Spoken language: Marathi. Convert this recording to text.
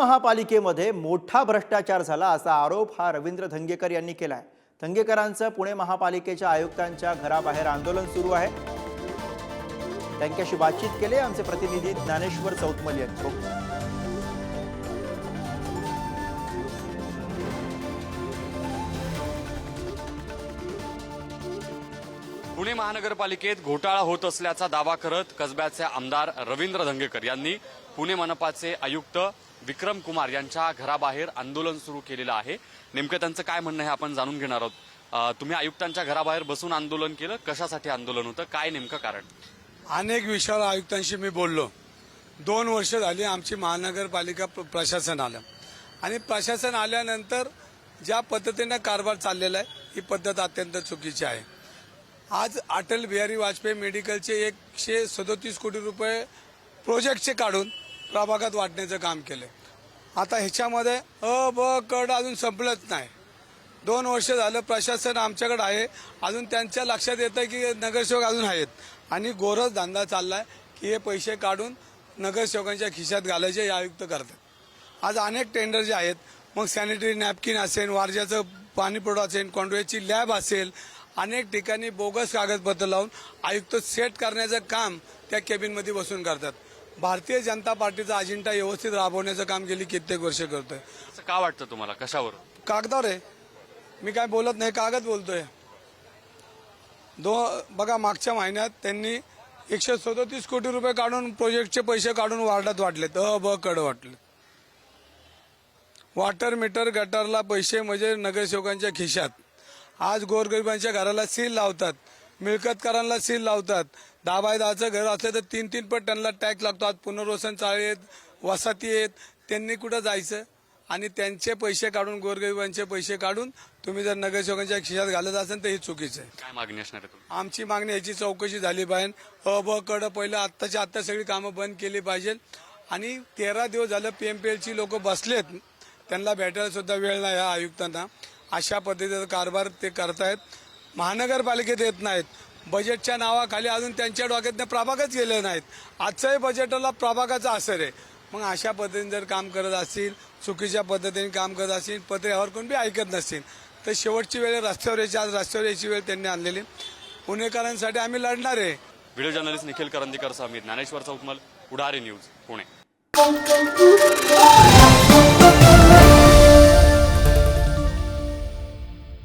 महापालिकेमध्ये मोठा भ्रष्टाचार झाला असा आरोप हा रवींद्र धंगेकर यांनी केला आहे धंगेकरांचं पुणे महापालिकेच्या आयुक्तांच्या घराबाहेर आंदोलन सुरू आहे. त्यांच्याशी बातचीत केले आमचे प्रतिनिधी ज्ञानेश्वर चौतमल यांनी. पुणे महानगरपालिकेत घोटाळा होत असल्याचा दावा करत कसब्याचे आमदार रवींद्र धंगेकर यांनी पुणे मनपाचे आयुक्त विक्रम कुमार यांच्या घराबाहेर आंदोलन सुरू केलेलं आहे. नेमकं त्यांचं काय म्हणणं हे आपण जाणून घेणार आहोत. तुम्ही आयुक्तांच्या घराबाहेर बसून आंदोलन केलं. कशासाठी आंदोलन होतं? काय नेमकं कारण? अनेक विषयावर आयुक्तांशी मी बोललो. दोन वर्ष झाली आमची महानगरपालिका प्रशासन आलं. आणि प्रशासन आल्यानंतर ज्या पद्धतीनं कारभार चाललेला आहे ही पद्धत अत्यंत चुकीची आहे. आज अटल बिहारी वाजपेयी मेडिकलचे एकशे सदोतीस कोटी रुपये प्रोजेक्टचे काढून प्रभागात वाटण्याचं काम केलं आता ह्याच्यामध्ये अ ब कड अजून संपलंच नाही. दोन वर्ष झालं प्रशासन आमच्याकडे आहे. अजून त्यांच्या लक्षात येतं की नगरसेवक अजून आहेत. आणि गोरच धंदा चाललाय की हे पैसे काढून नगरसेवकांच्या खिशात घालायचे हे आयुक्त करतात. आज अनेक टेंडर जे आहेत मग सॅनिटरी नॅपकिन असेल वारज्याचं पाणीपुरवठा असेल कॉन्ड्रोची लॅब असेल अनेक ठिकाणी बोगस कागदपत्र लावून आयुक्त सेट करण्याचं काम त्या केबिनमध्ये बसून करतात. भारतीय जनता पार्टीचा अजेंडा व्यवस्थित राबवण्याचं काम गेली कित्येक वर्ष करतोय. असं का वाटतं तुम्हाला? कशावर? कागदावर आहे. मी काय बोलत नाही कागद बोलतोय. दो बघा मागच्या महिन्यात त्यांनी एकशे सदोतीस कोटी रुपये काढून प्रोजेक्टचे पैसे काढून वार्डात वाटलेत अ ब कड वाटले. वॉटर मीटर गटारला पैसे म्हणजे नगरसेवकांच्या खिशात. आज गोरगरिबांच्या घराला सील लावतात. मिळकतकारांना सील लावतात. दहा बाय दहाचं घर असलं तर तीन तीन पट त्यांना टॅक्स लागतो. आज पुनर्वसन चाळे आहेत वसाती आहेत. त्यांनी कुठं जायचं? आणि त्यांचे पैसे काढून गोरगरिबांचे पैसे काढून तुम्ही जर नगरसेवकांच्या खिशात घालत असाल तर हे चुकीचं आहे. काय मागणी असणार आहे आमची मागणी याची चौकशी झाली पाहिजे. अ ब कड पहिलं आत्ताच्या आत्ता सगळी कामं बंद केली पाहिजे. आणि तेरा दिवस झालं पीएमपीएलची लोक बसलेत. त्यांना भेटायला सुद्धा वेळ नाही या आयुक्तांना. अशा पद्धतीचा कारभार ते करतायत. महानगरपालिकेत येत नाहीत. बजेटच्या नावाखाली अजून त्यांच्या डोक्यातनं प्रभागच गेले नाहीत. आजचंही बजेटला प्रभागाचा असर आहे. मग अशा पद्धतीने जर काम करत असतील चुकीच्या पद्धतीने काम करत असतील पत्र्यावर कोण बी ऐकत नसतील तर शेवटची वेळ रस्त्यावर यायची आज रस्त्यावर यायची वेळ त्यांनी आणलेली. पुणेकरांसाठी आम्ही लढणार आहे. Video journalist Nikhil Karandikar Sameer Dnyaneshwar Choukmal Pudhari news Pune.